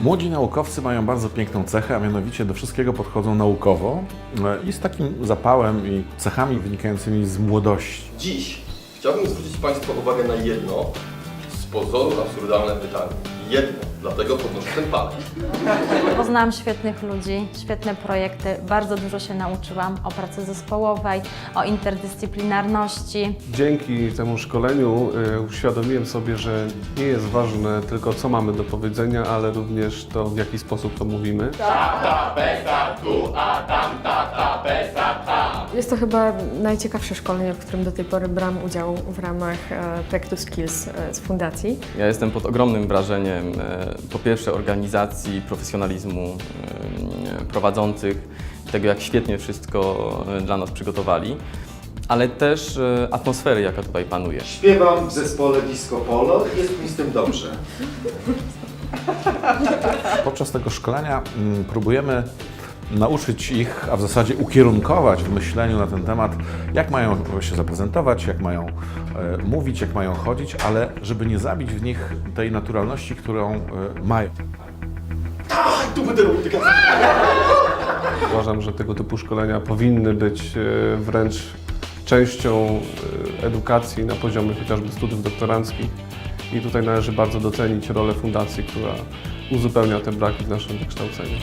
Młodzi naukowcy mają bardzo piękną cechę, a mianowicie do wszystkiego podchodzą naukowo e, i z takim zapałem i cechami wynikającymi z młodości. Dziś chciałbym zwrócić Państwa uwagę na jedno z pozoru absurdalne pytanie. Jedno, dlatego podnoszę ten palec. Poznałam świetnych ludzi, świetne projekty, bardzo dużo się nauczyłam o pracy zespołowej, o interdyscyplinarności. Dzięki temu szkoleniu y, uświadomiłem sobie, że nie jest ważne tylko co mamy do powiedzenia, ale również to w jaki sposób to mówimy. Jest to chyba najciekawsze szkolenie, w którym do tej pory brałam udział w ramach e, projektu Skills e, z fundacji. Ja jestem pod ogromnym wrażeniem e, po pierwsze organizacji, profesjonalizmu prowadzących, tego jak świetnie wszystko dla nas przygotowali, ale też atmosfery, jaka tutaj panuje. Śpiewam w zespole Disco Polo i jest mi z tym dobrze. Podczas tego szkolenia mm, próbujemy nauczyć ich, a w zasadzie ukierunkować w myśleniu na ten temat, jak mają się zaprezentować, jak mają e, mówić, jak mają chodzić, ale żeby nie zabić w nich tej naturalności, którą e, mają. Uważam, że tego typu szkolenia powinny być e, wręcz częścią edukacji na poziomie chociażby studiów doktoranckich. I tutaj należy bardzo docenić rolę fundacji, która uzupełnia te braki w naszym wykształceniu.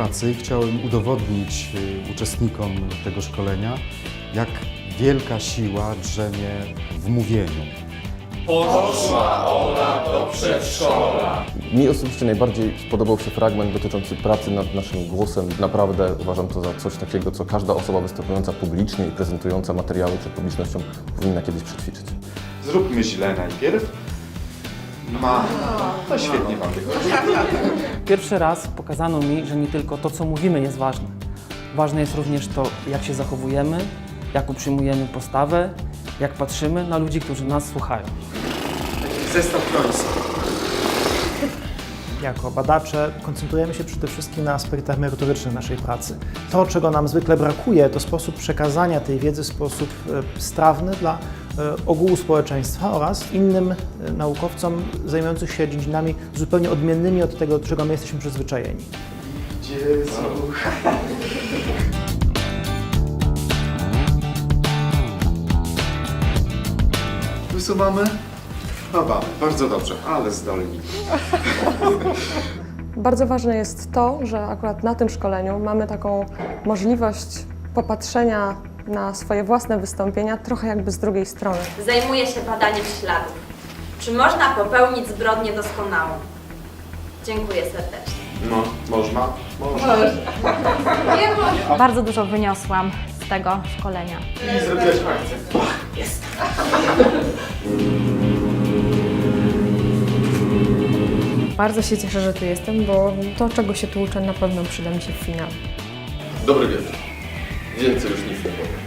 Pracy chciałem udowodnić y, uczestnikom tego szkolenia, jak wielka siła drzemie w mówieniu. Mi osobiście najbardziej spodobał się fragment dotyczący pracy nad naszym głosem. Naprawdę uważam to za coś takiego, co każda osoba występująca publicznie i prezentująca materiały przed publicznością powinna kiedyś przećwiczyć. Zróbmy źle najpierw. Ma. To świetnie Wam wychodzi. Pierwszy raz pokazano mi, że nie tylko to, co mówimy, jest ważne. Ważne jest również to, jak się zachowujemy, jaką przyjmujemy postawę, jak patrzymy na ludzi, którzy nas słuchają. Zestaw koński. Jako badacze koncentrujemy się przede wszystkim na aspektach merytorycznych naszej pracy. To, czego nam zwykle brakuje, to sposób przekazania tej wiedzy w sposób e, strawny dla ogółu społeczeństwa oraz innym e, naukowcom zajmującym się dziedzinami zupełnie odmiennymi od tego, do czego my jesteśmy przyzwyczajeni. Jezu. Wysuwamy? Mamy, bardzo dobrze, ale zdolni. Bardzo ważne jest to, że akurat na tym szkoleniu mamy taką możliwość popatrzenia na swoje własne wystąpienia trochę jakby z drugiej strony. Zajmuję się badaniem śladów. Czy można popełnić zbrodnię doskonałą? Dziękuję serdecznie. No, można? Można. Bardzo dużo wyniosłam z tego szkolenia. I zrobiłeś akcent. Bardzo się cieszę, że tu jestem, bo to, czego się tu uczę, na pewno przyda mi się w finale. Dobry wieczór. Więcej już nic nie powiem.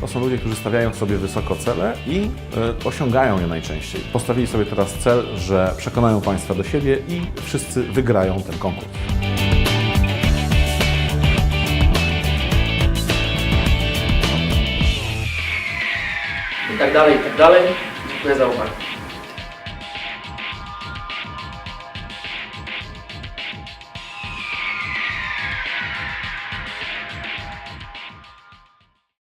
To są ludzie, którzy stawiają sobie wysoko cele i e, osiągają je najczęściej. Postawili sobie teraz cel, że przekonają Państwa do siebie i wszyscy wygrają ten konkurs. I tak dalej, i tak dalej. Dziękuję za uwagę.